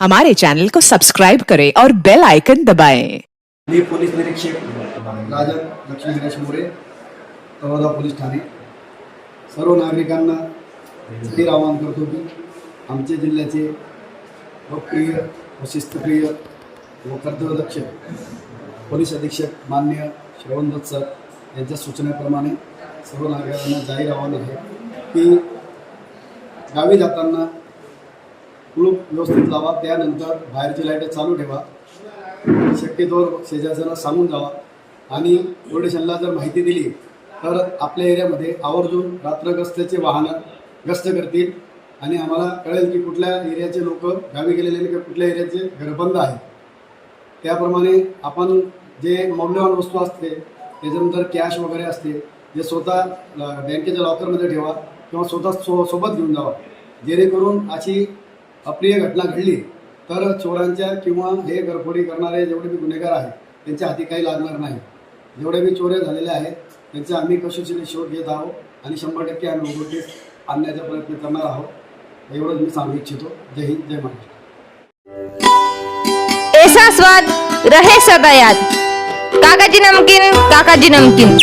हमारे चैनल को सब्सक्राइब करें और बेल आइकन दबाएँ। मी पोलीस निरीक्षक राजन लक्ष्मी गणेश मोरे, तळोदा पोलीस ठाणे सर्व नागरिकांना जाहीर आवाहन करतो की आमच्या जिल्ह्याचे लोकप्रिय व शिस्तप्रिय व कर्तव्यदक्ष पोलीस अधीक्षक मान्य श्रवण दत्त सर यांच्या सूचनेप्रमाणे सर्व नागरिकांना जाहीर आव्हान आहे की गावी जाताना कुलूप व्यवस्थित लावा त्यानंतर बाहेरची लाइट चालू ठेवा. शक्यतोवर शेजारच्याला सांगून जावा. आणि पोलिसांना जर माहिती दिली तर आपल्या एरियामध्ये आवर्जून रात्र गस्त्याचे वाहनं गस्त करतील. आणि आम्हाला कळेल की कुठल्या एरियाचे लोक गावी गेलेले किंवा कुठल्या एरियाचे घर बंद त्याप्रमाणे आपण जे मौल्यवान वस्तू असते त्याच्यानंतर कॅश वगैरे असते जे स्वतः बँकेच्या लॉकरमध्ये ठेवा किंवा स्वतः सो सोबत घेऊन जावा. जेणेकरून अशी अप्रिय घटना घडली तर चोरांच्या किंवा हे घरफोडी करणारे जेवढे बी गुन्हेगार आहेत त्यांच्या हाती काही लागणार नाही. जेवढे बी चोऱ्या झालेल्या आहेत त्यांचा आम्ही कशोशीने शोध घेत आहोत आणि शंभर टक्के आम्ही उघडकीस आणण्याचा प्रयत्न करणार आहोत. एवढंच मी सांगू इच्छितो. जय हिंद जय महाराष्ट्र. ऐसा स्वाद रहे सदा याद। काकाजी नमकीन काकाजी नमकीन।